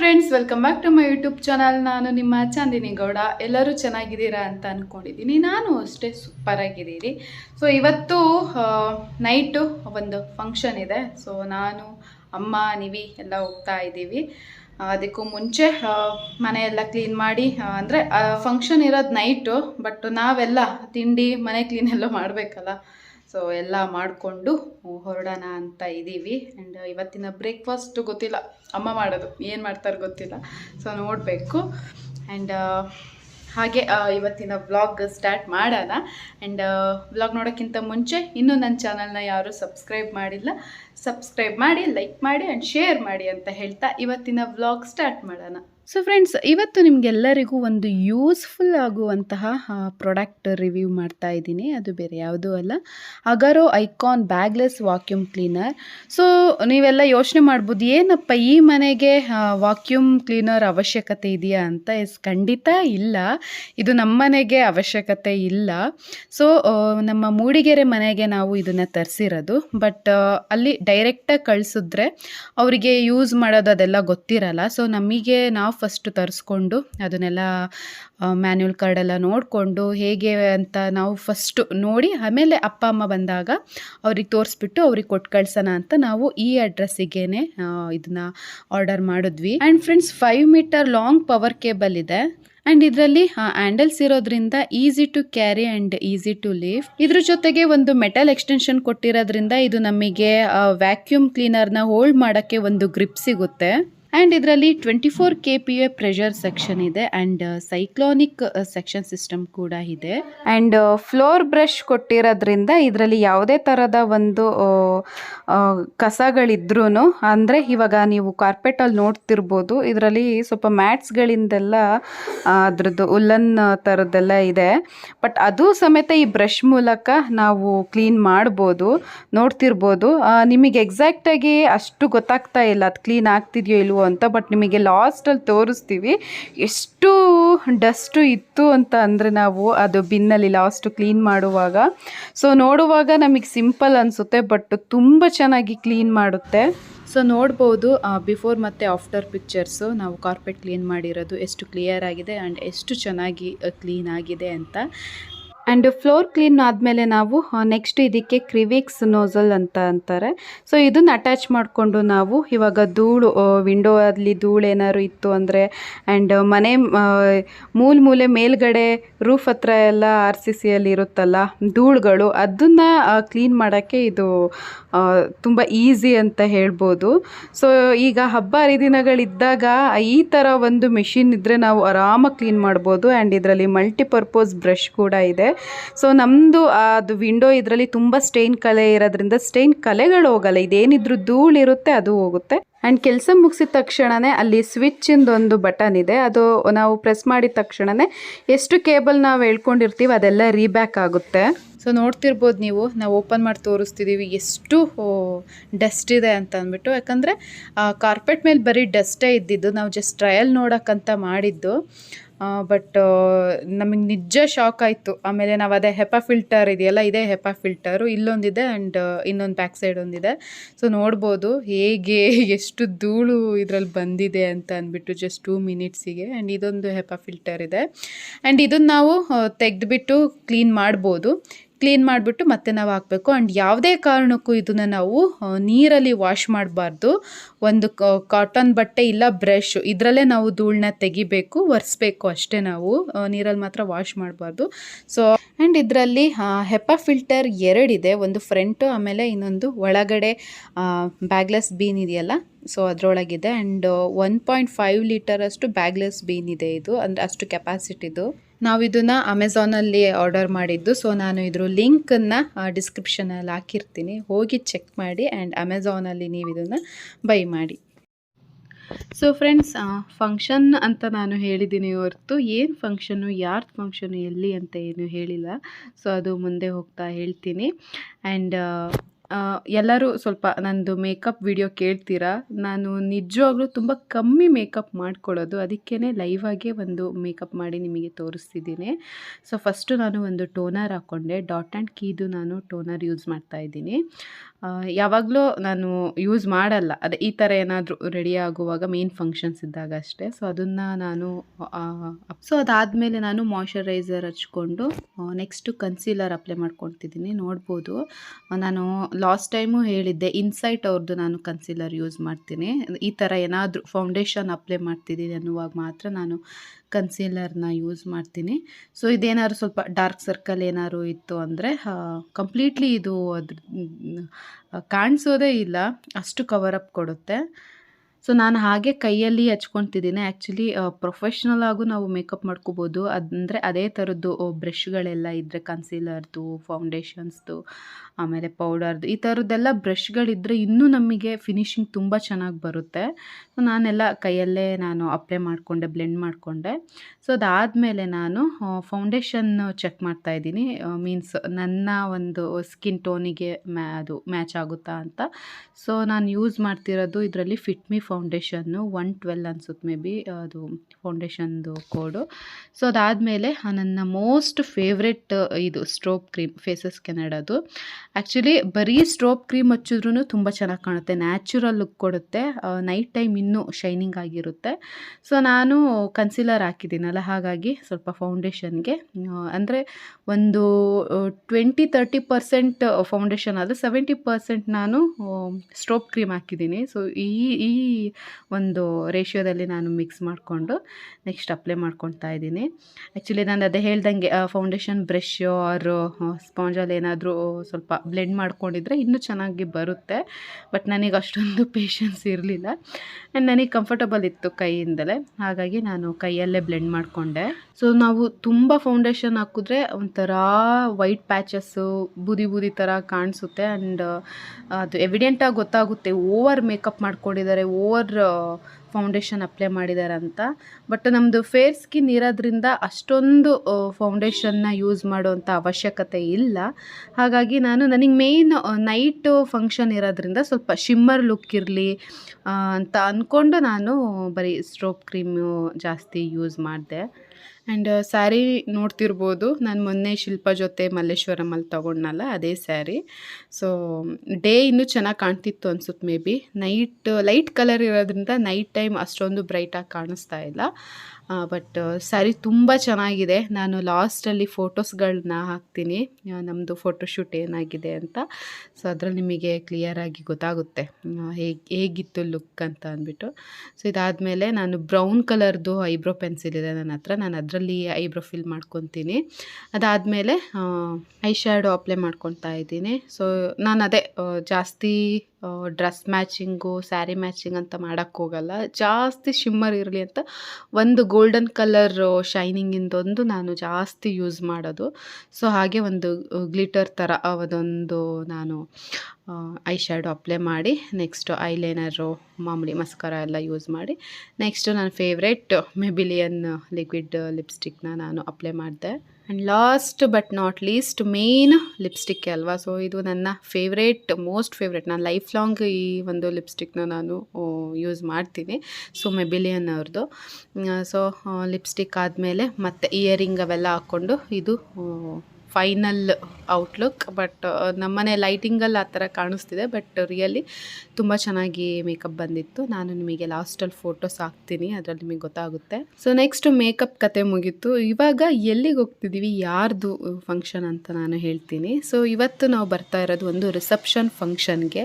Friends welcome back to my YouTube channel ನಾನು ನಿಮ್ಮ ಚಾಂದಿನಿ ಗೌಡ. ಎಲ್ಲರೂ ಚೆನ್ನಾಗಿದ್ದೀರಾ ಅಂತ ಅಂದ್ಕೊಂಡಿದ್ದೀನಿ ನಾನು ಅಷ್ಟೇ ಸೂಪರ್ ಆಗಿದ್ದೀನಿ ಸೊ ಇವತ್ತು ನೈಟು ಒಂದು ಫಂಕ್ಷನ್ ಇದೆ. ಸೊ ನಾನು, ಅಮ್ಮ, ನಿವಿ ಎಲ್ಲ ಹೋಗ್ತಾ ಇದ್ದೀವಿ. ಅದಕ್ಕೂ ಮುಂಚೆ ಮನೆಯೆಲ್ಲ ಕ್ಲೀನ್ ಮಾಡಿ ಅಂದರೆ ಫಂಕ್ಷನ್ ಇರೋದು ನೈಟು ಬಟ್ ನಾವೆಲ್ಲ ತಿಂಡಿ, ಮನೆ ಕ್ಲೀನ್ ಎಲ್ಲ ಮಾಡಬೇಕಲ್ಲ. ಸೊ ಎಲ್ಲ ಮಾಡಿಕೊಂಡು ಹೊರಡೋಣ ಅಂತ ಇದ್ದೀವಿ ಆ್ಯಂಡ್ ಇವತ್ತಿನ ಬ್ರೇಕ್ಫಾಸ್ಟ್ ಗೊತ್ತಿಲ್ಲ. ಅಮ್ಮ ಮಾಡೋದು. ಏನು ಮಾಡ್ತಾರೆ ಗೊತ್ತಿಲ್ಲ. ಸೊ ನೋಡಬೇಕು. ಆ್ಯಂಡ್ ಹಾಗೆ ಇವತ್ತಿನ ವ್ಲಾಗ್ ಸ್ಟಾರ್ಟ್ ಮಾಡೋಣ. ಆ್ಯಂಡ್ ವ್ಲಾಗ್ ನೋಡೋಕ್ಕಿಂತ ಮುಂಚೆ ಇನ್ನೂ ನನ್ನ ಚಾನಲ್ನ ಯಾರೂ ಸಬ್ಸ್ಕ್ರೈಬ್ ಮಾಡಿಲ್ಲ. ಸಬ್ಸ್ಕ್ರೈಬ್ ಮಾಡಿ ಲೈಕ್ ಮಾಡಿ ಆ್ಯಂಡ್ ಶೇರ್ ಮಾಡಿ ಅಂತ ಹೇಳ್ತಾ ಇವತ್ತಿನ ವ್ಲಾಗ್ ಸ್ಟಾರ್ಟ್ ಮಾಡೋಣ. ಸೊ ಫ್ರೆಂಡ್ಸ್ ಇವತ್ತು ನಿಮಗೆಲ್ಲರಿಗೂ ಒಂದು ಯೂಸ್ಫುಲ್ ಆಗುವಂತಹ ಪ್ರಾಡಕ್ಟ್ ರಿವ್ಯೂ ಮಾಡ್ತಾ ಇದ್ದೀನಿ. ಅದು ಬೇರೆ ಯಾವುದೂ ಅಲ್ಲ. Agaro icon bagless vacuum cleaner so ನೀವೆಲ್ಲ ಯೋಚನೆ ಮಾಡ್ಬೋದು, ಏನಪ್ಪ ಈ ಮನೆಗೆ ವಾಕ್ಯೂಮ್ ಕ್ಲೀನರ್ ಅವಶ್ಯಕತೆ ಇದೆಯಾ ಅಂತ ಎಸ್, ಖಂಡಿತ ಇಲ್ಲ. ಇದು ನಮ್ಮ ಮನೆಗೆ ಅವಶ್ಯಕತೆ ಇಲ್ಲ. ಸೊ ನಮ್ಮ ಮೂಡಿಗೆರೆ ಮನೆಗೆ ನಾವು ಇದನ್ನು ತರಿಸಿರೋದು. ಬಟ್ ಅಲ್ಲಿ ಡೈರೆಕ್ಟಾಗಿ ಕಳಿಸಿದ್ರೆ, ಅವರಿಗೆ ಯೂಸ್ ಮಾಡೋದು ಅದೆಲ್ಲ ಗೊತ್ತಿರಲ್ಲ. ಸೊ ನಮಗೆ ನಾವು ಫಸ್ಟ್ ತರಿಸ್ಕೊಂಡು ಅದನ್ನೆಲ್ಲ ಮ್ಯಾನ್ಯುವಲ್ ಕಾರ್ಡೆಲ್ಲ ನೋಡಿಕೊಂಡು ಹೇಗೆ ಅಂತ ನಾವು ಫಸ್ಟು ನೋಡಿ, ಆಮೇಲೆ ಅಪ್ಪ, ಅಮ್ಮ ಬಂದಾಗ ಅವ್ರಿಗೆ ತೋರಿಸ್ಬಿಟ್ಟು ಅವ್ರಿಗೆ ಕೊಟ್ಟು ಕಳ್ಸೋಣ ಅಂತ ನಾವು ಈ ಅಡ್ರೆಸ್ಸಿಗೆ ಇದನ್ನ ಆರ್ಡರ್ ಮಾಡಿದ್ವಿ. And friends five meter long power cable ಇದೆ. ಆ್ಯಂಡ್ ಇದರಲ್ಲಿ ಹ್ಯಾಂಡಲ್ಸ್ ಇರೋದ್ರಿಂದ easy to carry and easy to leave ಇದ್ರ ಜೊತೆಗೆ ಒಂದು ಮೆಟಲ್ ಎಕ್ಸ್ಟೆನ್ಷನ್ ಕೊಟ್ಟಿರೋದ್ರಿಂದ ಇದು ನಮಗೆ ವ್ಯಾಕ್ಯೂಮ್ ಕ್ಲೀನರ್ನ ಹೋಲ್ಡ್ ಮಾಡೋಕ್ಕೆ ಒಂದು ಗ್ರಿಪ್ ಸಿಗುತ್ತೆ. ಆ್ಯಂಡ್ ಇದರಲ್ಲಿ twenty four K P A pressure section ಇದೆ ಆ್ಯಂಡ್ ಸೈಕ್ಲೋನಿಕ್ ಸೆಕ್ಷನ್ ಸಿಸ್ಟಮ್ ಕೂಡ ಇದೆ. ಆ್ಯಂಡ್ ಫ್ಲೋರ್ ಬ್ರಷ್ ಕೊಟ್ಟಿರೋದ್ರಿಂದ ಇದರಲ್ಲಿ ಯಾವುದೇ ಥರದ ಒಂದು ಕಸಗಳಿದ್ರೂ ಅಂದರೆ ಇವಾಗ ನೀವು ಕಾರ್ಪೆಟಲ್ಲಿ ನೋಡ್ತಿರ್ಬೋದು. ಇದರಲ್ಲಿ ಸ್ವಲ್ಪ ಮ್ಯಾಟ್ಸ್ಗಳಿಂದೆಲ್ಲ ಅದ್ರದ್ದು ಉಲ್ಲನ್ ಥರದ್ದೆಲ್ಲ ಇದೆ. ಬಟ್ ಅದು ಸಮೇತ ಈ ಬ್ರಷ್ ಮೂಲಕ ನಾವು ಕ್ಲೀನ್ ಮಾಡ್ಬೋದು, ನೋಡ್ತಿರ್ಬೋದು. ನಿಮಗೆ ಎಕ್ಸಾಕ್ಟಾಗಿ ಅಷ್ಟು ಗೊತ್ತಾಗ್ತಾ ಇಲ್ಲ. ಅದು ಕ್ಲೀನ್ ಆಗ್ತಿದೆಯೋ ಇಲ್ವೋ ಅಂತ ಬಟ್ ನಿಮಗೆ ಲಾಸ್ಟಲ್ಲಿ ತೋರಿಸ್ತೀವಿ. ಎಷ್ಟು ಡಸ್ಟು ಇತ್ತು ಅಂತ ಅಂದರೆ ನಾವು ಅದು ಬಿನ್ನಲ್ಲಿ ಲಾಸ್ಟು ಕ್ಲೀನ್ ಮಾಡುವಾಗ. ಸೊ ನೋಡುವಾಗ ನಮಗೆ ಸಿಂಪಲ್ ಅನಿಸುತ್ತೆ ಬಟ್ ತುಂಬ ಚೆನ್ನಾಗಿ ಕ್ಲೀನ್ ಮಾಡುತ್ತೆ. ಸೊ ನೋಡ್ಬೋದು ಬಿಫೋರ್ ಮತ್ತು ಆಫ್ಟರ್ ಪಿಕ್ಚರ್ಸು ನಾವು ಕಾರ್ಪೆಟ್ ಕ್ಲೀನ್ ಮಾಡಿರೋದು ಎಷ್ಟು ಕ್ಲಿಯರ್ ಆಗಿದೆ ಆ್ಯಂಡ್ ಎಷ್ಟು ಚೆನ್ನಾಗಿ ಕ್ಲೀನ್ ಆಗಿದೆ ಅಂತ. ಆ್ಯಂಡ್ ಫ್ಲೋರ್ ಕ್ಲೀನ್ ಆದಮೇಲೆ ನಾವು ನೆಕ್ಸ್ಟ್ ಇದಕ್ಕೆ ಕ್ರಿವಿಕ್ಸ್ ನೋಸಲ್ ಅಂತ ಅಂತಾರೆ. ಸೊ ಇದನ್ನ ಅಟ್ಯಾಚ್ ಮಾಡಿಕೊಂಡು ನಾವು ಇವಾಗ ಧೂಳು ವಿಂಡೋ ಅಲ್ಲಿ ಧೂಳು ಏನಾದ್ರು ಇತ್ತು ಅಂದರೆ ಆ್ಯಂಡ್ ಮನೆ ಮೂಲ ಮೂಲೆ ಮೇಲ್ಗಡೆ ರೂಫ್ ಹತ್ರ ಎಲ್ಲ ಆರ್ ಸಿ ಸಿಯಲ್ಲಿ ಇರುತ್ತಲ್ಲ, ಧೂಳುಗಳು, ಅದನ್ನು ಕ್ಲೀನ್ ಮಾಡೋಕ್ಕೆ ಇದು ತುಂಬ ಈಸಿ ಅಂತ ಹೇಳ್ಬೋದು. ಸೊ ಈಗ ಹಬ್ಬ ಹರಿದಿನಗಳಿದ್ದಾಗ ಈ ಥರ ಒಂದು ಮಿಷಿನ್ ಇದ್ದರೆ ನಾವು ಆರಾಮಾಗಿ ಕ್ಲೀನ್ ಮಾಡ್ಬೋದು ಆ್ಯಂಡ್ ಇದರಲ್ಲಿ ಮಲ್ಟಿಪರ್ಪೋಸ್ ಬ್ರಷ್ ಕೂಡ ಇದೆ. ಸೊ ನಮ್ಮದು ಅದು ವಿಂಡೋ ಇದರಲ್ಲಿ ತುಂಬ ಸ್ಟೈನ್ ಕಲೆ ಇರೋದ್ರಿಂದ ಸ್ಟೈನ್ ಕಲೆಗಳು ಹೋಗಲ್ಲ. ಇದೇನಿದ್ರು ಧೂಳಿರುತ್ತೆ ಅದು ಹೋಗುತ್ತೆ. ಆ್ಯಂಡ್ ಕೆಲಸ ಮುಗಿಸಿದ ತಕ್ಷಣವೇ ಅಲ್ಲಿ ಸ್ವಿಚ್ಚಿಂದು ಒಂದು ಬಟನ್ ಇದೆ. ಅದು ನಾವು ಪ್ರೆಸ್ ಮಾಡಿದ ತಕ್ಷಣವೇ ಎಷ್ಟು ಕೇಬಲ್ ನಾವು ಹೇಳ್ಕೊಂಡಿರ್ತೀವಿ ಅದೆಲ್ಲ ರೀಬ್ಯಾಕ್ ಆಗುತ್ತೆ. ಸೊ ನೋಡ್ತಿರ್ಬೋದು ನೀವು, ನಾವು ಓಪನ್ ಮಾಡಿ ತೋರಿಸ್ತಿದ್ದೀವಿ ಎಷ್ಟು ಡಸ್ಟ್ ಇದೆ ಅಂತ ಅಂದ್ಬಿಟ್ಟು. ಯಾಕಂದರೆ ಕಾರ್ಪೆಟ್ ಮೇಲೆ ಬರೀ ಡಸ್ಟೇ ಇದ್ದಿದ್ದು. ನಾವು ಜಸ್ಟ್ ಟ್ರಯಲ್ ನೋಡೋಕ್ಕಂತ ಮಾಡಿದ್ದು. ಬಟ್ ನಮಗೆ ನಿಜ ಶಾಕ್ ಆಯಿತು. ಆಮೇಲೆ ನಾವು ಅದೇ ಹೆಪಾ ಫಿಲ್ಟರ್ ಇದೆಯಲ್ಲ, ಇದೇ ಹೆಪಾ ಫಿಲ್ಟರು ಇಲ್ಲೊಂದಿದೆ ಆ್ಯಂಡ್ ಇನ್ನೊಂದು ಬ್ಯಾಕ್ ಸೈಡ್ ಒಂದಿದೆ. ಸೊ ನೋಡ್ಬೋದು ಹೇಗೆ, ಎಷ್ಟು ಧೂಳು ಇದರಲ್ಲಿ ಬಂದಿದೆ ಅಂತ ಅಂದ್ಬಿಟ್ಟು ಜಸ್ಟ್ ಟೂ ಮಿನಿಟ್ಸಿಗೆ ಆ್ಯಂಡ್ ಇದೊಂದು ಹೆಪಾ ಫಿಲ್ಟರ್ ಇದೆ. ಆ್ಯಂಡ್ ಇದನ್ನು ನಾವು ತೆಗೆದುಬಿಟ್ಟು ಕ್ಲೀನ್ ಮಾಡ್ಬೋದು. ಕ್ಲೀನ್ ಮಾಡಿಬಿಟ್ಟು ಮತ್ತೆ ನಾವು ಹಾಕಬೇಕು. ಆ್ಯಂಡ್ ಯಾವುದೇ ಕಾರಣಕ್ಕೂ ಇದನ್ನು ನಾವು ನೀರಲ್ಲಿ ವಾಶ್ ಮಾಡಬಾರ್ದು. ಒಂದು ಕಾಟನ್ ಬಟ್ಟೆ ಇಲ್ಲ ಬ್ರಷ್ ಇದರಲ್ಲೇ ನಾವು ಧೂಳನ್ನ ತೆಗಿಬೇಕು, ಒರೆಸ್ಬೇಕು ಅಷ್ಟೇ ನಾವು. ನೀರಲ್ಲಿ ಮಾತ್ರ ವಾಶ್ ಮಾಡಬಾರ್ದು. ಸೊ ಆ್ಯಂಡ್ ಇದರಲ್ಲಿ ಹೆಪಾ ಫಿಲ್ಟರ್ ಎರಡಿದೆ. ಒಂದು ಫ್ರಂಟು ಆಮೇಲೆ ಇನ್ನೊಂದು ಒಳಗಡೆ ಬ್ಯಾಗ್ಲೆಸ್ ಬೀನ್ ಇದೆಯಲ್ಲ? ಸೊ ಅದರೊಳಗಿದೆ. ಆ್ಯಂಡ್ ಒನ್ ಪಾಯಿಂಟ್ ಫೈವ್ ಲೀಟರಷ್ಟು ಬ್ಯಾಗ್ಲೆಸ್ ಬೀನ್ ಇದೆ ಇದು. ಅಂದರೆ ಅಷ್ಟು ಕೆಪಾಸಿಟಿದು ನಾವು ಇದನ್ನು ಅಮೆಝಾನಲ್ಲಿ ಆರ್ಡರ್ ಮಾಡಿದ್ದು. ಸೊ ನಾನು ಇದ್ರ ಲಿಂಕನ್ನು ಡಿಸ್ಕ್ರಿಪ್ಷನಲ್ಲಿ ಹಾಕಿರ್ತೀನಿ. ಹೋಗಿ ಚೆಕ್ ಮಾಡಿ ಆ್ಯಂಡ್ ಅಮೆಝಾನಲ್ಲಿ ನೀವು ಇದನ್ನು ಬೈ ಮಾಡಿ ಸೊ ಫ್ರೆಂಡ್ಸ್ ಫಂಕ್ಷನ್ ಅಂತ ನಾನು ಹೇಳಿದ್ದೀನಿ ಹೊರತು. ಏನು ಫಂಕ್ಷನು ಯಾರ್ದು ಫಂಕ್ಷನು ಎಲ್ಲಿ ಅಂತ ಏನು ಹೇಳಿಲ್ಲ. ಸೊ ಅದು ಮುಂದೆ ಹೋಗ್ತಾ ಹೇಳ್ತೀನಿ. ಆ್ಯಂಡ್ ಎಲ್ಲರೂ ಸ್ವಲ್ಪ ನಂದು ಮೇಕಪ್ ವಿಡಿಯೋ ಕೇಳ್ತೀರಾ? ನಾನು ನಿಜವಾಗ್ಲೂ ತುಂಬ ಕಮ್ಮಿ ಮೇಕಪ್ ಮಾಡ್ಕೊಳ್ಳೋದು. ಅದಕ್ಕೇ ಲೈವಾಗೇ ಒಂದು ಮೇಕಪ್ ಮಾಡಿ ನಿಮಗೆ ತೋರಿಸ್ತಿದ್ದೀನಿ. ಸೊ ಫಸ್ಟು ನಾನು ಒಂದು ಟೋನರ್ ಹಾಕ್ಕೊಂಡೆ ಡಾಟ್ ಆ್ಯಂಡ್ ಕೀದು ನಾನು ಟೋನರ್ ಯೂಸ್ ಮಾಡ್ತಾ ಇದ್ದೀನಿ. ಯಾವಾಗಲೂ ನಾನು ಯೂಸ್ ಮಾಡಲ್ಲ. ಅದೇ ಈ ಥರ ಏನಾದರೂ ರೆಡಿ ಆಗುವಾಗ ಮೇನ್ ಫಂಕ್ಷನ್ಸ್ ಇದ್ದಾಗ ಅಷ್ಟೇ. ಸೊ ಅದನ್ನು ನಾನು ಸೊ ಅದಾದಮೇಲೆ ನಾನು ಮಾಯ್ಶ್ಚರೈಸರ್ ಹಚ್ಕೊಂಡು ನೆಕ್ಸ್ಟು ಕನ್ಸೀಲರ್ ಅಪ್ಲೈ ಮಾಡ್ಕೊತಿದ್ದೀನಿ ನೋಡ್ಬೋದು. ನಾನು ಲಾಸ್ಟ್ ಟೈಮು ಹೇಳಿದ್ದೆ ಇನ್ಸೈಟ್ ಅವ್ರದ್ದು ನಾನು ಕನ್ಸಿಲರ್ ಯೂಸ್ ಮಾಡ್ತೀನಿ. ಈ ಥರ ಏನಾದರೂ ಫೌಂಡೇಶನ್ ಅಪ್ಲೈ ಮಾಡ್ತಿದ್ದೀನಿ ಅನ್ನುವಾಗ ಮಾತ್ರ ನಾನು ಕನ್ಸೀಲರ್ನ ಯೂಸ್ ಮಾಡ್ತೀನಿ. ಸೊ ಇದೇನಾದ್ರು ಸ್ವಲ್ಪ ಡಾರ್ಕ್ ಸರ್ಕಲ್ ಏನಾದ್ರು ಇತ್ತು ಅಂದರೆ ಕಂಪ್ಲೀಟ್ಲಿ ಇದು ಅದ್ರ ಕಾಣಿಸೋದೇ ಇಲ್ಲ. ಅಷ್ಟು ಕವರ್ ಅಪ್ ಕೊಡುತ್ತೆ. ಸೊ ನಾನು ಹಾಗೆ ಕೈಯಲ್ಲಿ ಹಚ್ಕೊತಿದ್ದೀನಿ ಆ್ಯಕ್ಚುಲಿ ಪ್ರೊಫೆಷ್ನಲ್ ಆಗೂ ನಾವು ಮೇಕಪ್ ಮಾಡ್ಕೋಬೋದು. ಅಂದರೆ ಅದೇ ಥರದ್ದು ಬ್ರಷ್ಗಳೆಲ್ಲ ಇದ್ದರೆ ಕನ್ಸೀಲರ್ದು ಫೌಂಡೇಶನ್ಸ್ದು ಆಮೇಲೆ ಪೌಡರ್ದು ಈ ಥರದ್ದೆಲ್ಲ ಬ್ರಷ್ಗಳಿದ್ದರೆ ಇನ್ನೂ ನಮಗೆ ಫಿನಿಶಿಂಗ್ ತುಂಬ ಚೆನ್ನಾಗಿ ಬರುತ್ತೆ. ಸೊ ನಾನೆಲ್ಲ ಕೈಯಲ್ಲೇ ನಾನು ಅಪ್ಲೈ ಮಾಡಿಕೊಂಡೆ ಬ್ಲೆಂಡ್ ಮಾಡಿಕೊಂಡೆ. ಸೊ ಅದಾದಮೇಲೆ ನಾನು ಫೌಂಡೇಶನ್ ಚೆಕ್ ಮಾಡ್ತಾ ಇದ್ದೀನಿ. ಮೀನ್ಸ್ ನನ್ನ ಒಂದು ಸ್ಕಿನ್ ಟೋನಿಗೆ ಮ್ಯಾ, ಅದು ಮ್ಯಾಚ್ ಆಗುತ್ತಾ ಅಂತ. ಸೊ ನಾನು ಯೂಸ್ ಮಾಡ್ತಿರೋದು ಇದರಲ್ಲಿ ಫಿಟ್ ಮಿ ಫೌಂಡೇಶನ್ನು ಒನ್ ಟ್ವೆಲ್ ಅನ್ಸುತ್ತೆ ಮೇ ಬಿ ಅದು ಫೌಂಡೇಶನ್ದು ಕೋಡು. ಸೊ ಅದಾದಮೇಲೆ ನನ್ನ ಮೋಸ್ಟ್ ಫೇವ್ರೆಟ್ ಇದು ಸ್ಟ್ರೋಪ್ ಕ್ರೀಮ್ ಫೇಸಸ್ ಕೆನಡದು. ಆ್ಯಕ್ಚುಲಿ ಬರೀ ಸ್ಟ್ರೋಪ್ ಕ್ರೀಮ್ ಹಚ್ಚಿದ್ರೂ ತುಂಬ ಚೆನ್ನಾಗಿ ಕಾಣುತ್ತೆ. ನ್ಯಾಚುರಲ್ ಲುಕ್ ಕೊಡುತ್ತೆ. ನೈಟ್ ಟೈಮ್ ಇನ್ನೂ ಶೈನಿಂಗ್ ಆಗಿರುತ್ತೆ. ಸೊ ನಾನು ಕನ್ಸಿಲರ್ ಹಾಕಿದ್ದೀನಲ್ಲ, ಹಾಗಾಗಿ ಸ್ವಲ್ಪ ಫೌಂಡೇಶನ್ಗೆ ಅಂದರೆ ಒಂದು ಟ್ವೆಂಟಿ ತರ್ಟಿ ಪರ್ಸೆಂಟ್ ಫೌಂಡೇಶನ್ ಆದರೆ ಸೆವೆಂಟಿ ಪರ್ಸೆಂಟ್ ನಾನು ಸ್ಟ್ರೋಪ್ ಕ್ರೀಮ್ ಹಾಕಿದ್ದೀನಿ. ಸೊ ಈ ಈ ಒಂದು ರೇಷಿಯೋದಲ್ಲಿ ನಾನು ಮಿಕ್ಸ್ ಮಾಡಿಕೊಂಡು ನೆಕ್ಸ್ಟ್ ಅಪ್ಲೈ ಮಾಡ್ಕೊತಾ ಇದ್ದೀನಿ. ಆ್ಯಕ್ಚುಲಿ ನಾನು ಅದೇ ಹೇಳ್ದಂಗೆ ಫೌಂಡೇಶನ್ ಬ್ರಷ್ ಆರ್ ಸ್ಪಾಂಜಲ್ಲಿ ಏನಾದರೂ ಸ್ವಲ್ಪ ಬ್ಲೆಂಡ್ ಮಾಡ್ಕೊಂಡಿದ್ರೆ ಇನ್ನೂ ಚೆನ್ನಾಗಿ ಬರುತ್ತೆ. ಬಟ್ ನನಗೆ ಅಷ್ಟೊಂದು ಪೇಷನ್ಸ್ ಇರಲಿಲ್ಲ. ಆ್ಯಂಡ್ ನನಗೆ ಕಂಫರ್ಟಬಲ್ ಇತ್ತು ಕೈಯಿಂದಲೇ. ಹಾಗಾಗಿ ನಾನು ಕೈಯಲ್ಲೇ ಬ್ಲೆಂಡ್ ಮಾಡಿಕೊಂಡೆ. ಸೊ ನಾವು ತುಂಬ ಫೌಂಡೇಶನ್ ಹಾಕಿದ್ರೆ ಒಂಥರ ವೈಟ್ ಪ್ಯಾಚಸ್ಸು ಬೂದಿ ಬೂದಿ ಥರ ಕಾಣಿಸುತ್ತೆ. ಆ್ಯಂಡ್ ಅದು ಎವಿಡೆಂಟಾಗಿ ಗೊತ್ತಾಗುತ್ತೆ. ಓವರ್ ಮೇಕಪ್ ಮಾಡ್ಕೊಂಡಿದ್ದಾರೆ ಓವರ್ ಫೌಂಡೇಶನ್ ಅಪ್ಲೈ ಮಾಡಿದ್ದಾರೆ ಅಂತ ಬಟ್ ನಮ್ಮದು ಫೇರ್ ಸ್ಕಿನ್ ಇರೋದ್ರಿಂದ ಅಷ್ಟೊಂದು ಫೌಂಡೇಶನ್ನ ಯೂಸ್ ಮಾಡುವಂಥ ಅವಶ್ಯಕತೆ ಇಲ್ಲ. ಹಾಗಾಗಿ ನಾನು ನನಗೆ ಮೇಯ್ನ್ ನೈಟು ಫಂಕ್ಷನ್ ಇರೋದ್ರಿಂದ ಸ್ವಲ್ಪ ಶಿಮ್ಮರ್ ಲುಕ್ ಇರಲಿ ಅಂತ ಅಂದ್ಕೊಂಡು ನಾನು ಬರೀ ಸ್ಟ್ರೋಪ್ ಕ್ರೀಮು ಜಾಸ್ತಿ ಯೂಸ್ ಮಾಡಿದೆ. ಆ್ಯಂಡ್ ಸ್ಯಾರಿ ನೋಡ್ತಿರ್ಬೋದು. ನಾನು ಮೊನ್ನೆ ಶಿಲ್ಪ ಜೊತೆ ಮಲ್ಲೇಶ್ವರಮಲ್ಲಿ ತೊಗೊಂಡ್ನಲ್ಲ, ಅದೇ ಸ್ಯಾರಿ ಸೊ ಡೇ ಇನ್ನೂ ಚೆನ್ನಾಗಿ ಕಾಣ್ತಿತ್ತು ಅನ್ಸುತ್ತೆ may be night light colour ಇರೋದ್ರಿಂದ ನೈಟ್ ಟೈಮ್ ಅಷ್ಟೊಂದು ಬ್ರೈಟಾಗಿ ಕಾಣಿಸ್ತಾ ಇಲ್ಲ. ಬಟ್ ಸ್ಯಾರಿ ತುಂಬ ಚೆನ್ನಾಗಿದೆ. ನಾನು ಲಾಸ್ಟಲ್ಲಿ ಫೋಟೋಸ್ಗಳನ್ನ ಹಾಕ್ತೀನಿ. ನಮ್ಮದು ಫೋಟೋಶೂಟ್ ಏನಾಗಿದೆ ಅಂತ. ಸೊ ಅದರಲ್ಲಿ ನಿಮಗೆ ಕ್ಲಿಯರಾಗಿ ಗೊತ್ತಾಗುತ್ತೆ. ಹೇಗೆ, ಹೇಗಿತ್ತು ಲುಕ್ ಅಂತ ಅಂದ್ಬಿಟ್ಟು. ಸೊ ಇದಾದಮೇಲೆ ನಾನು ಬ್ರೌನ್ ಕಲರ್ದು ಐಬ್ರೋ ಪೆನ್ಸಿಲ್ ಇದೆ ನನ್ನ ಹತ್ರ. ನಾನು ಅದರಲ್ಲಿ ಐಬ್ರೋ ಫಿಲ್ ಮಾಡ್ಕೊತೀನಿ. ಅದಾದಮೇಲೆ ಐ ಶ್ಯಾಡೋ ಅಪ್ಲೈ ಮಾಡ್ಕೊತಾ ಇದ್ದೀನಿ. ಸೊ ನಾನು ಅದೇ ಜಾಸ್ತಿ ಡ್ರೆಸ್ ಮ್ಯಾಚಿಂಗು ಸ್ಯಾರಿ ಮ್ಯಾಚಿಂಗ್ ಅಂತ ಮಾಡೋಕ್ಕೋಗಲ್ಲ ಜಾಸ್ತಿ ಶಿಮ್ಮರ್ ಇರಲಿ ಅಂತ ಒಂದು ಗೋಲ್ಡನ್ ಕಲರ್ ಶೈನಿಂಗಿಂದೊಂದು ನಾನು ಜಾಸ್ತಿ ಯೂಸ್ ಮಾಡೋದು. ಸೊ ಹಾಗೆ ಒಂದು ಗ್ಲಿಟರ್ ಥರ ಅದೊಂದು ನಾನು ಐ ಶ್ಯಾಡೋ ಅಪ್ಲೈ ಮಾಡಿ ನೆಕ್ಸ್ಟು ಐಲೈನರು ಮಾಮೂಲಿ ಮಸ್ಕರ ಎಲ್ಲ ಯೂಸ್ ಮಾಡಿ ನೆಕ್ಸ್ಟು ನನ್ನ ಫೇವ್ರೆಟ್ ಮೆಬಿಲಿಯನ್ ಲಿಕ್ವಿಡ್ ಲಿಪ್ಸ್ಟಿಕ್ನ ನಾನು ಅಪ್ಲೈ ಮಾಡಿದೆ. And last but not least main lipstick ಅಲ್ವಾ? ಸೊ ಇದು ನನ್ನ ಫೇವ್ರೇಟ್ ಮೋಸ್ಟ್ ಫೇವ್ರೇಟ್ ನಾನು ಲೈಫ್ ಲಾಂಗ್ ಈ ಒಂದು ಲಿಪ್ಸ್ಟಿಕ್ನ ನಾನು ಯೂಸ್ ಮಾಡ್ತೀನಿ. ಸೊ ಮೆಬಿಲಿಯನ್ ಅವ್ರದ್ದು ಸೊ ಲಿಪ್ಸ್ಟಿಕ್ ಆದಮೇಲೆ ಮತ್ತು ಇಯರಿಂಗ್ ಅವೆಲ್ಲ ಹಾಕ್ಕೊಂಡು ಇದು ಫೈನಲ್ ಔಟ್ಲುಕ್ ಬಟ್ ನಮ್ಮನೆ ಲೈಟಿಂಗಲ್ಲಿ ಆ ಥರ ಕಾಣಿಸ್ತಿದೆ ಬಟ್ ರಿಯಲಿ ತುಂಬ ಚೆನ್ನಾಗಿ ಮೇಕಪ್ ಬಂದಿತ್ತು. ನಾನು ನಿಮಗೆ ಲಾಸ್ಟಲ್ಲಿ ಫೋಟೋಸ್ ಹಾಕ್ತೀನಿ, ಅದರಲ್ಲಿ ನಿಮಗೆ ಗೊತ್ತಾಗುತ್ತೆ. ಸೊ ನೆಕ್ಸ್ಟ್ ಮೇಕಪ್ ಕತೆ ಮುಗೀತು. ಇವಾಗ ಎಲ್ಲಿಗೆ ಹೋಗ್ತಿದ್ದೀವಿ ಯಾರ್ದು ಫಂಕ್ಷನ್ ಅಂತ ನಾನು ಹೇಳ್ತೀನಿ. ಸೊ ಇವತ್ತು ನಾವು ಬರ್ತಾ ಇರೋದು ಒಂದು ರಿಸೆಪ್ಷನ್ ಫಂಕ್ಷನ್ಗೆ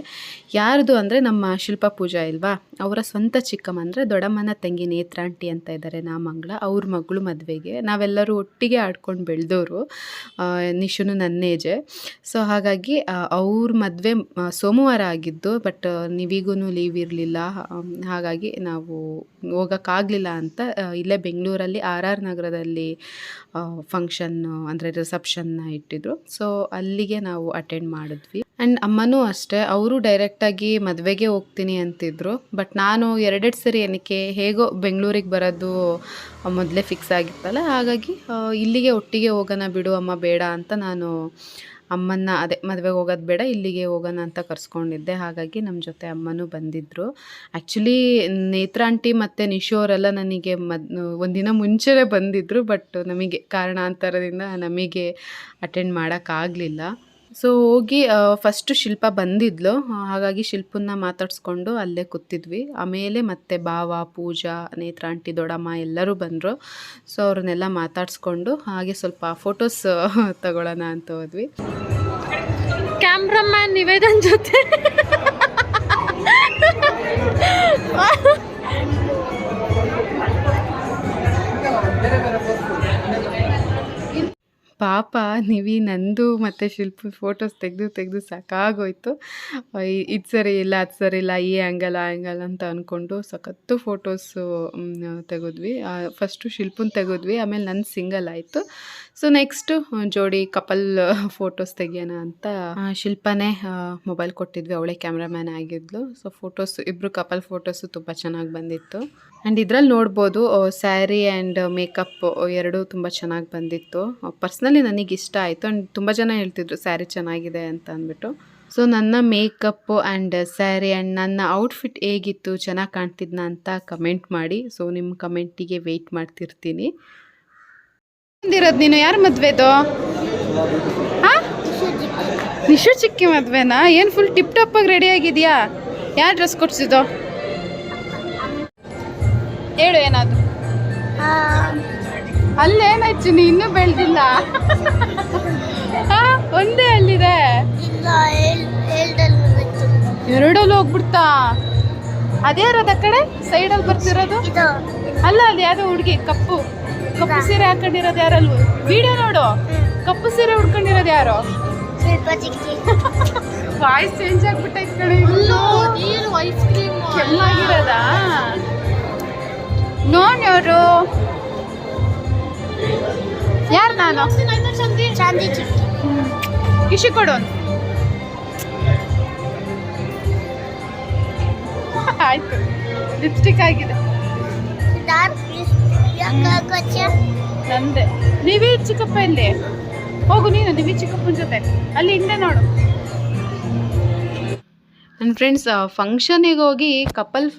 ಯಾರ್ದು ಅಂದರೆ ನಮ್ಮ ಶಿಲ್ಪ ಪೂಜಾ ಇಲ್ವಾ? ಅವರ ಸ್ವಂತ ಚಿಕ್ಕಮ್ಮ ಅಂದರೆ ದೊಡ್ಡಮ್ಮನ ತಂಗಿ ನೇತ್ರಾಂಟಿ ಅಂತ ಇದ್ದಾರೆ ನಾ ಮಂಗಳ ಅವ್ರ ಮಗಳು ಮದುವೆಗೆ. ನಾವೆಲ್ಲರೂ ಒಟ್ಟಿಗೆ ಆಡ್ಕೊಂಡು ಬೆಳೆದವರು ನಿಶುನು ನನ್ನ ಏಜೆ ಸೊ ಹಾಗಾಗಿ ಅವ್ರ ಮದುವೆ ಸೋಮವಾರ ಆಗಿದ್ದು ಬಟ್ ನೀವಿಗೂ ಲೀವ್ ಇರಲಿಲ್ಲ. ಹಾಗಾಗಿ ನಾವು ಹೋಗೋಕ್ಕಾಗಲಿಲ್ಲ ಅಂತ ಇಲ್ಲೇ ಬೆಂಗಳೂರಲ್ಲಿ ಆರ್ ಆರ್ ನಗರದಲ್ಲಿ ಫಂಕ್ಷನ್ನು ಅಂದರೆ ರಿಸೆಪ್ಷನ್ನ ಇಟ್ಟಿದ್ರು. ಸೊ ಅಲ್ಲಿಗೆ ನಾವು ಅಟೆಂಡ್ ಮಾಡಿದ್ವಿ. ಆ್ಯಂಡ್ ಅಮ್ಮನೂ ಅಷ್ಟೇ, ಅವರು ಡೈರೆಕ್ಟಾಗಿ ಮದುವೆಗೆ ಹೋಗ್ತೀನಿ ಅಂತಿದ್ರು. ಬಟ್ ನಾನು ಎರಡೆರಡು ಸರಿ ಏನಕ್ಕೆ, ಹೇಗೋ ಬೆಂಗಳೂರಿಗೆ ಬರೋದು ಮೊದಲೇ ಫಿಕ್ಸ್ ಆಗಿತ್ತಲ್ಲ, ಹಾಗಾಗಿ ಇಲ್ಲಿಗೆ ಒಟ್ಟಿಗೆ ಹೋಗೋಣ ಬಿಡು ಅಮ್ಮ, ಬೇಡ ಅಂತ ನಾನು ಅಮ್ಮನ್ನ, ಅದೇ ಮದುವೆಗೆ ಹೋಗೋದು ಬೇಡ, ಇಲ್ಲಿಗೆ ಹೋಗೋಣ ಅಂತ ಕರ್ಸ್ಕೊಂಡಿದ್ದೆ. ಹಾಗಾಗಿ ನಮ್ಮ ಜೊತೆ ಅಮ್ಮನೂ ಬಂದಿದ್ದರು ಆ್ಯಕ್ಚುಲಿ ನೇತ್ರ ಆಂಟಿ ಮತ್ತು ನಿಶೋ ಅವರೆಲ್ಲ ನನಗೆ ಮದ್, ಒಂದಿನ ಮುಂಚೆನೇ ಬಂದಿದ್ದರು ಬಟ್ ನಮಗೆ ಕಾರಣಾಂತರದಿಂದ ನಮಗೆ ಅಟೆಂಡ್ ಮಾಡೋಕ್ಕಾಗಲಿಲ್ಲ. ಸೊ ಹೋಗಿ ಫಸ್ಟು ಶಿಲ್ಪ ಬಂದಿದ್ಲು. ಹಾಗಾಗಿ ಶಿಲ್ಪನ್ನ ಮಾತಾಡಿಸ್ಕೊಂಡು ಅಲ್ಲೇ ಕೂತಿದ್ವಿ. ಆಮೇಲೆ ಮತ್ತೆ ಭಾವ, ಪೂಜಾ ನೇತ್ರ ಆಂಟಿ, ದೊಡ್ಡಮ್ಮ ಎಲ್ಲರೂ ಬಂದರು. ಸೊ ಅವ್ರನ್ನೆಲ್ಲ ಮಾತಾಡಿಸ್ಕೊಂಡು ಹಾಗೆ ಸ್ವಲ್ಪ ಫೋಟೋಸ್ ತಗೊಳ್ಳೋಣ ಅಂತ ಹೋದ್ವಿ. ಕ್ಯಾಮ್ರಾಮ್ಯಾನ್ ನಿವೇದನ್ ಜೊತೆ. ಪಾಪ ನೀವು ನಂದು ಮತ್ತು ಶಿಲ್ಪ ಫೋಟೋಸ್ ತೆಗೆದು ತೆಗೆದು ಸಾಕಾಗೋಯ್ತು. ಇದು ಸರಿ ಇಲ್ಲ, ಅದು ಸರಿ ಇಲ್ಲ, ಈ ಆ್ಯಂಗಲ್ ಆ ಆ್ಯಂಗಲ್ ಅಂತ ಅಂದ್ಕೊಂಡು ಸಖತ್ತು ಫೋಟೋಸು ತೆಗೆದ್ವಿ. ಫಸ್ಟು ಶಿಲ್ಪನ ತೆಗೆದ್ವಿ, ಆಮೇಲೆ ನನ್ನ ಸಿಂಗಲ್ ಆಯಿತು. ಸೊ ನೆಕ್ಸ್ಟು ಜೋಡಿ ಕಪಲ್ ಫೋಟೋಸ್ ತೆಗಿಯೋಣ ಅಂತ ಶಿಲ್ಪನೇ ಮೊಬೈಲ್ ಕೊಟ್ಟಿದ್ವಿ. ಅವಳೇ ಕ್ಯಾಮ್ರಾಮ್ಯಾನ್ ಆಗಿದ್ಲು. ಸೊ ಫೋಟೋಸ್ ಇಬ್ಬರು ಕಪಲ್ ಫೋಟೋಸು ತುಂಬ ಚೆನ್ನಾಗಿ ಬಂದಿತ್ತು. ಆ್ಯಂಡ್ ಇದ್ರಲ್ಲಿ ನೋಡ್ಬೋದು ಸ್ಯಾರಿ ಆ್ಯಂಡ್ ಮೇಕಪ್ ಎರಡೂ ತುಂಬ ಚೆನ್ನಾಗಿ ಬಂದಿತ್ತು. ಪರ್ಸ್ನಲಿ ನನಗೆ ಇಷ್ಟ ಆಯಿತು. ಆ್ಯಂಡ್ ತುಂಬ ಜನ ಹೇಳ್ತಿದ್ರು, ಸ್ಯಾರಿ ಚೆನ್ನಾಗಿದೆ ಅಂತ ಅಂದ್ಬಿಟ್ಟು. ಸೊ ನನ್ನ ಮೇಕಪ್ಪು ಆ್ಯಂಡ್ ಸ್ಯಾರಿ ಆ್ಯಂಡ್ ನನ್ನ ಔಟ್ಫಿಟ್ ಹೇಗಿತ್ತು, ಚೆನ್ನಾಗಿ ಕಾಣ್ತಿದ್ನ ಅಂತ ಕಮೆಂಟ್ ಮಾಡಿ. ಸೊ ನಿಮ್ಮ ಕಮೆಂಟಿಗೆ ವೆಯ್ಟ್ ಮಾಡ್ತಿರ್ತೀನಿ. ಬಂದಿರೋದು ನೀನು ಯಾರು ಮದುವೆದು? ಹಾಂ? ನಿಶು ಚಿಕ್ಕಿ ಮದುವೆನಾ? ಏನು ಫುಲ್ ಟಿಪ್ ಟಾಪಾಗಿ ರೆಡಿ ಆಗಿದೆಯಾ? ಯಾರು ಡ್ರೆಸ್ ಕೊಡ್ಸಿದ್ದು? ಹೇಳು ಏನಾದ್ರು. ಅಲ್ಲೇನಾಯ್ತು ನೀ ಇನ್ನೂ ಬೆಳೆದಿಲ್ಲ ಒಂದೇ ಅಲ್ಲಿದೆ. ಎರಡಲ್ಲಿ ಹೋಗ್ಬಿಡ್ತಾ? ಅದ್ಯಾರದ ಕಡೆ? ಸೈಡಲ್ಲಿ ಬರ್ತಿರೋದು? ಅಲ್ಲ ಅದು ಯಾವ್ದೋ ಹುಡುಗಿ ಕಪ್ಪು. ಕಪ್ಪು ಸೀರೆ ಹಾಕೊಂಡಿರೋದು ಯಾರಲ್ವ ವಿಡಿಯೋ ನೋಡು. ಕಪ್ಪು ಸೀರೆ ಉಡ್ಕೊಂಡಿರೋದು ಯಾರು? ವಾಯ್ಸ್ ಚೇಂಜ್ ಆಗ್ಬಿಟ್ಟೈತೆ ಕಡೆ ನೀರು ಐಸ್ ಕ್ರೀಮ್ ಕೆಮ್ಮಾಗಿರೋದಾ ನೋಡ್ಯವರು ಯಾರು? ನಾನು? ಚಾಂದಿ ಕೊಡು ಕಿಶಿ ಕೊಡೋನು ಆಯ್ತು. ಲಿಪ್ಸ್ಟಿಕ್ ಆಗಿದೆ. ನಂದೆ. ನೀವೇ ಚಿಕ್ಕಪ್ಪ ಇಲ್ಲಿ. ಹೋಗು ನೀನು ನೀವೇ ಚಿಕ್ಕಪ್ಪನ ಜೊತೆ. ಅಲ್ಲಿ ಹಿಂದೆ ನೋಡು. ನನ್ನ ಫ್ರೆಂಡ್ಸ್ ಫಂಕ್ಷನಿಗೆ ಹೋಗಿ ಕಪಲ್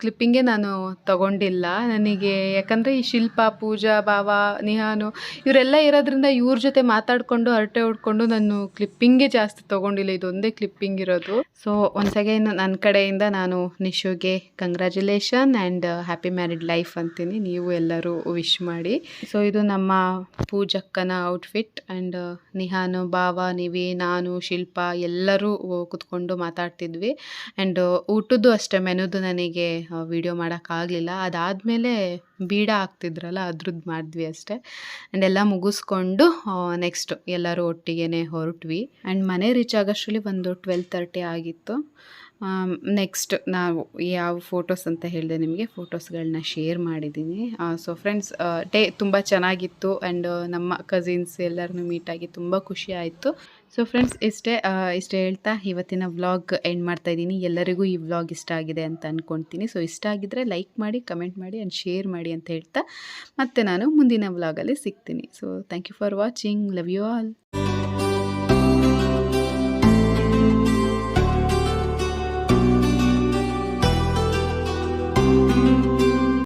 ಕ್ಲಿಪ್ಪಿಂಗೇ ನಾನು ತಗೊಂಡಿಲ್ಲ. ನನಗೆ ಯಾಕಂದರೆ ಈ ಶಿಲ್ಪ, ಪೂಜಾ, ಭಾವ, ನಿಹಾನು ಇವರೆಲ್ಲ ಇರೋದ್ರಿಂದ ಇವ್ರ ಜೊತೆ ಮಾತಾಡಿಕೊಂಡು, ಹರಟೆ ಹೊಡ್ಕೊಂಡು ನಾನು ಕ್ಲಿಪ್ಪಿಂಗೇ ಜಾಸ್ತಿ ತೊಗೊಂಡಿಲ್ಲ. ಇದೊಂದೇ ಕ್ಲಿಪ್ಪಿಂಗ್ ಇರೋದು. ಸೊ ಒನ್ಸ್ ಅಗೈನ್ ನನ್ನ ಕಡೆಯಿಂದ ನಾನು ನಿಶುಗೆ congratulation and happy married life ಅಂತೀನಿ. ನೀವು ಎಲ್ಲರೂ ವಿಶ್ ಮಾಡಿ. ಸೊ ಇದು ನಮ್ಮ ಪೂಜಕ್ಕನ ಔಟ್ಫಿಟ್ ಆ್ಯಂಡ್ ನಿಹಾನು, ಭಾವ, ನಿವಿ, ನಾನು, ಶಿಲ್ಪ ಎಲ್ಲರೂ ಕುತ್ಕೊಂಡು ಮಾತಾಡ್ತಿದ್ವಿ ಆ್ಯಂಡ್ ಊಟದ್ದು ಅಷ್ಟೇ, ಮೆನುದು ನನಗೆ ವಿಡಿಯೋ ಮಾಡೋಕ್ಕಾಗಲಿಲ್ಲ ಅದಾದಮೇಲೆ ಬೀಡ ಹಾಕ್ತಿದ್ರಲ್ಲ, ಅದ್ರದ್ದು ಮಾಡಿದ್ವಿ ಅಷ್ಟೇ. ಆ್ಯಂಡ್ ಎಲ್ಲ ಮುಗಿಸ್ಕೊಂಡು ನೆಕ್ಸ್ಟ್ ಎಲ್ಲರೂ ಒಟ್ಟಿಗೆ ಹೊರಟ್ವಿ. ಆ್ಯಂಡ್ ಮನೆ ರೀಚ್ ಆಗೋಷ್ಟರಲ್ಲಿ ಒಂದು ಟ್ವೆಲ್ ತರ್ಟಿ ಆಗಿತ್ತು. ನೆಕ್ಸ್ಟ್ ನಾವು ಯಾವ ಫೋಟೋಸ್ ಅಂತ ಹೇಳಿದೆ ನಿಮಗೆ ಫೋಟೋಸ್ಗಳನ್ನ ಶೇರ್ ಮಾಡಿದ್ದೀನಿ. ಸೊ ಫ್ರೆಂಡ್ಸ್ ಡೇ ತುಂಬ ಚೆನ್ನಾಗಿತ್ತು ಆ್ಯಂಡ್ ನಮ್ಮ ಕಸಿನ್ಸ್ ಎಲ್ಲರನ್ನೂ ಮೀಟಾಗಿ ತುಂಬ ಖುಷಿ ಆಯಿತು. ಸೊ ಫ್ರೆಂಡ್ಸ್ ಇಷ್ಟೇ ಇಷ್ಟೇ ಹೇಳ್ತಾ ಇವತ್ತಿನ ವ್ಲಾಗ್ ಎಂಡ್ ಮಾಡ್ತಾ ಇದ್ದೀನಿ. ಎಲ್ಲರಿಗೂ ಈ ವ್ಲಾಗ್ ಇಷ್ಟ ಆಗಿದೆ ಅಂತ ಅಂದ್ಕೊಳ್ತೀನಿ ಸೊ ಇಷ್ಟ ಆಗಿದ್ದರೆ ಲೈಕ್ ಮಾಡಿ ಕಮೆಂಟ್ ಮಾಡಿ ಆ್ಯಂಡ್ ಶೇರ್ ಮಾಡಿ ಅಂತ ಹೇಳ್ತಾ ಮತ್ತೆ ನಾನು ಮುಂದಿನ ವ್ಲಾಗಲ್ಲಿ ಸಿಗ್ತೀನಿ. So thank you for watching love you all